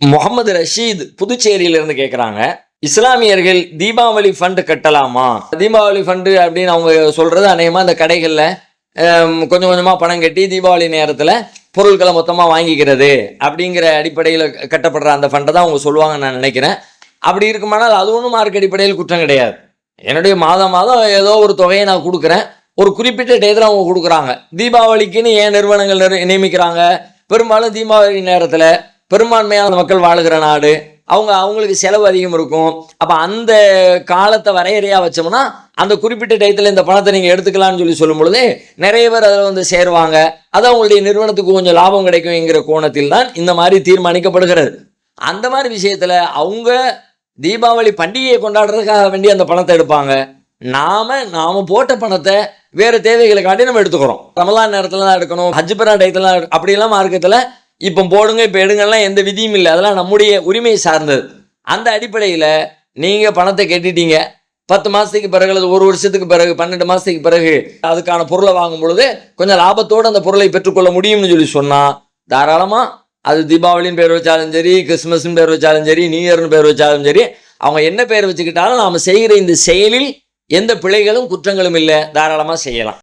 முகமது ரஷீத் புதுச்சேரியிலிருந்து கேட்குறாங்க இஸ்லாமியர்கள் தீபாவளி ஃபண்டு கட்டலாமா? தீபாவளி ஃபண்டு அப்படின்னு அவங்க சொல்கிறது அநேகமாக இந்த கடைகளில் கொஞ்சம் கொஞ்சமாக பணம் கட்டி தீபாவளி நேரத்தில் பொருட்களை மொத்தமாக வாங்கிக்கிறது அப்படிங்கிற அடிப்படையில் கட்டப்படுற அந்த ஃபண்டை தான் அவங்க சொல்லுவாங்கன்னு நான் நினைக்கிறேன். அப்படி இருக்குமானால் அது ஒன்றும் மார்க் அடிப்படையில் குற்றம் கிடையாது. என்னுடைய மாதம் மாதம் ஏதோ ஒரு தொகையை நான் கொடுக்குறேன். ஒரு குறிப்பிட்ட டயத்தில் அவங்க கொடுக்குறாங்க. தீபாவளிக்குன்னு ஏன் நிறுவனங்கள் நியமிக்கிறாங்க? பெரும்பாலும் தீபாவளி நேரத்தில் பெரும்பான்மையான மக்கள் வாழுகிற நாடு அவங்க அவங்களுக்கு செலவு அதிகம் இருக்கும். அப்போ அந்த காலத்தை வரையறையாக வச்சோம்னா அந்த குறிப்பிட்ட டயத்தில் இந்த பணத்தை நீங்கள் எடுத்துக்கலாம்னு சொல்லி சொல்லும் பொழுது நிறைய பேர் அதில் வந்து சேருவாங்க. அது அவங்களுடைய நிறுவனத்துக்கு கொஞ்சம் லாபம் கிடைக்குங்கிற கோணத்தில் தான் இந்த மாதிரி தீர்மானிக்கப்படுகிறது. அந்த மாதிரி விஷயத்தில் அவங்க தீபாவளி பண்டிகையை கொண்டாடுறதுக்காக வேண்டி அந்த பணத்தை எடுப்பாங்க. நாம நாம போட்ட பணத்தை வேறு தேவைகளுக்காண்டி நம்ம எடுத்துக்கிறோம். ரமலான் நேரத்தில் தான் எடுக்கணும் ஹஜ்பரா டயத்தில் தான் எடுக்கணும். மார்க்கத்தில் இப்போ போடுங்க இப்போ எடுங்கலாம் எந்த விதியும் இல்லை. அதெல்லாம் நம்முடைய உரிமையை சார்ந்தது. அந்த அடிப்படையில் நீங்கள் பணத்தை கட்டிட்டீங்க. பத்து மாதத்துக்கு பிறகு அல்லது ஒரு வருஷத்துக்கு பிறகு பன்னெண்டு மாதத்துக்கு பிறகு அதுக்கான பொருளை வாங்கும் பொழுது கொஞ்சம் லாபத்தோடு அந்த பொருளை பெற்றுக்கொள்ள முடியும்னு சொல்லி சொன்னால் தாராளமாக அது தீபாவளின்னு பேர் வச்சாலும் சரி கிறிஸ்மஸ்னு பேர் வச்சாலும் சரி நியூ இயர்னு பேர் வச்சாலும் சரி அவங்க என்ன பேர் வச்சுக்கிட்டாலும் நாம் செய்கிற இந்த செயலில் எந்த பிழைகளும் குற்றங்களும் இல்லை. தாராளமாக செய்யலாம்.